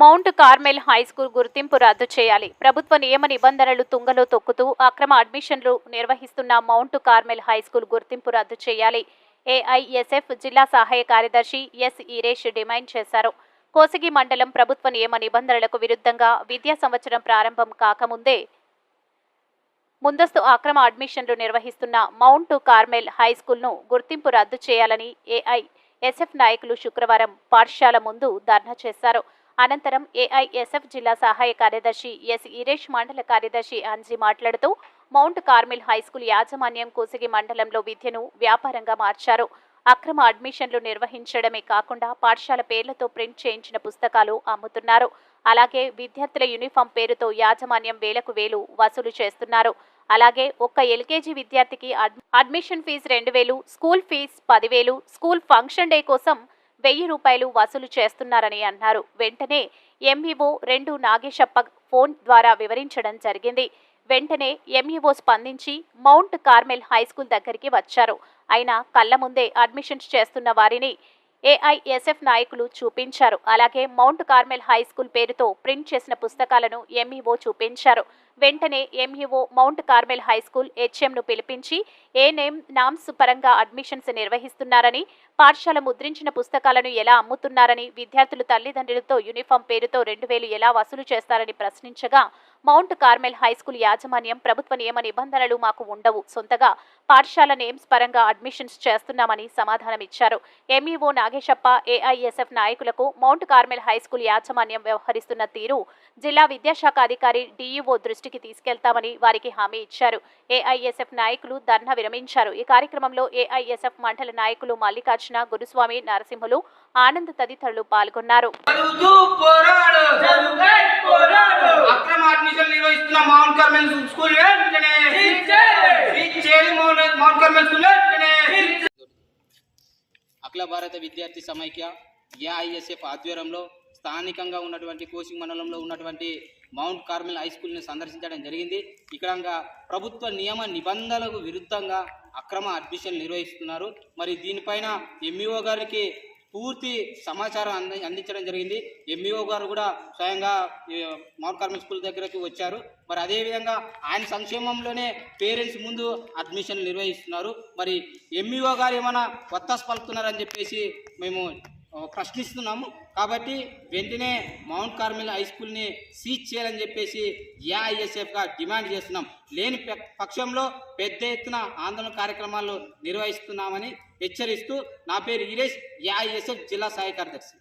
Mount Carmel high school గుర్తింపు రద్దు చేయాలి. ప్రభుత్వ నియమ నిబంధనలు తుంగలో తొక్కుతూ అక్రమ అడ్మిషన్లు నిర్వహిస్తున్న మౌంట్ కార్మెల్ హై స్కూల్ గుర్తింపు రద్దు చేయాలి. ఏఐఎస్ఎఫ్ జిల్లా సహాయ కార్యదర్శి ఎస్ ఈరేష్ డిమాండ్ చేశారు. కోసిగి మండలం ప్రభుత్వ నియమ నిబంధనలకు విరుద్ధంగా విద్యా సంవత్సరం ప్రారంభం కాకముందే ముందస్తు అక్రమ అడ్మిషన్లు నిర్వహిస్తున్న మౌంట్ కార్మెల్ హైస్కూల్ను గుర్తింపు రద్దు చేయాలని ఏఐఎస్ఎఫ్ నాయకులు శుక్రవారం పాఠశాల ముందు ధర్నా చేశారు. అనంతరం ఏఐఎస్ఎఫ్ జిల్లా సహాయ కార్యదర్శి ఎస్ ఈరేష్ మండల కార్యదర్శి అంజీ మాట్లాడుతూ మౌంట్ కార్మిల్ హై స్కూల్ యాజమాన్యం కోసిగి మండలంలో విద్యను వ్యాపారంగా మార్చారు. అక్రమ అడ్మిషన్లు నిర్వహించడమే కాకుండా పాఠశాల పేర్లతో ప్రింట్ చేయించిన పుస్తకాలు అమ్ముతున్నారు. అలాగే విద్యార్థుల యూనిఫామ్ పేరుతో యాజమాన్యం వేలకు వేలు వసూలు చేస్తున్నారు. అలాగే ఒక్క ఎల్కేజీ విద్యార్థికి అడ్- అడ్మిషన్ ఫీజు రెండు వేలు స్కూల్ ఫీజు పదివేలు స్కూల్ ఫంక్షన్ డే కోసం వెయ్యి రూపాయలు వసూలు చేస్తున్నారని అన్నారు. వెంటనే ఎంఈఓ రెండు నాగేశప్ప ఫోన్ ద్వారా వివరించడం జరిగింది. వెంటనే ఎంఈఓ స్పందించి మౌంట్ కార్మెల్ హై స్కూల్ దగ్గరికి వచ్చారు. అయినా కళ్ళ ముందే అడ్మిషన్స్ చేస్తున్న వారిని ఏఐఎస్ఎఫ్ నాయకులు చూపించారు. అలాగే మౌంట్ కార్మెల్ హై స్కూల్ పేరుతో ప్రింట్ చేసిన పుస్తకాలను ఎంఈఓ చూపించారు. వెంటనే MEO Mount Carmel high school హెచ్ఎంను పిలిపించి ఏ నేమ్ నామ్స్ పరంగా అడ్మిషన్స్ నిర్వహిస్తున్నారని పాఠశాల ముద్రించిన పుస్తకాలను ఎలా అమ్ముతున్నారని విద్యార్థులు తల్లిదండ్రులతో యూనిఫామ్ పేరుతో రెండు వేలు ఎలా వసూలు చేస్తారని ప్రశ్నించగా మౌంట్ కార్మెల్ హై స్కూల్ యాజమాన్యం ప్రభుత్వ నియమ నిబంధనలు మాకు ఉండవు. సొంతగా పాఠశాల నేమ్స్ పరంగా అడ్మిషన్స్ చేస్తున్నామని సమాధానమిచ్చారు. ఎంఈఓ నాగేశప్ప ఏఐఎస్ఎఫ్ నాయకులకు మౌంట్ కార్మెల్ హై స్కూల్ యాజమాన్యం వ్యవహరిస్తున్న తీరు జిల్లా విద్యాశాఖ అధికారి డీఈఓ దృష్టికి తీసుకెళ్తామని వారికి హామీ ఇచ్చారు. ఏఐఎస్ఎఫ్ నాయకులు ధర్నా విరమించారు. ఈ కార్యక్రమంలో ఏఐఎస్ఎఫ్ మండల నాయకులు మల్లికార్జున గురుస్వామి నరసింహులు ఆనంద్ తదితరులు పాల్గొన్నారు. అఖిల భారత విద్యార్థి సమైక్య ఏఐఎస్ఎఫ్ ఆధ్వర్యంలో స్థానికంగా ఉన్నటువంటి కోచింగ్ మండలంలో ఉన్నటువంటి మౌంట్ కార్మెల్ హై స్కూల్ని సందర్శించడం జరిగింది. ఇక్కడ ప్రభుత్వ నియమ నిబంధనలకు విరుద్ధంగా అక్రమ అడ్మిషన్ నిర్వహిస్తున్నారు. మరి దీనిపైన ఎంఈఓ గారికి పూర్తి సమాచారం అంది అందించడం జరిగింది. ఎంఈఓ గారు కూడా స్వయంగా మౌంట్ కార్మెల్ స్కూల్ దగ్గరకు వచ్చారు. మరి అదేవిధంగా ఆయన సంక్షేమంలోనే పేరెంట్స్ ముందు అడ్మిషన్ నిర్వహిస్తున్నారు. మరి ఎంఈఓ గారు ఏమైనా కొత్త పలుకుతున్నారని చెప్పేసి మేము ప్రశ్నిస్తున్నాము. కాబట్టి వెంటనే మౌంట్ కార్మెల్ హై స్కూల్ని సీజ్ చేయాలని చెప్పేసి ఏఐఎస్ఎఫ్గా డిమాండ్ చేస్తున్నాం. లేని పక్షంలో పెద్ద ఎత్తున ఆందోళన కార్యక్రమాలు నిర్వహిస్తున్నామని హెచ్చరిస్తూ నా పేరు ఈరేష్ ఏఐఎస్ఎఫ్ జిల్లా సహాయ కార్యదర్శి.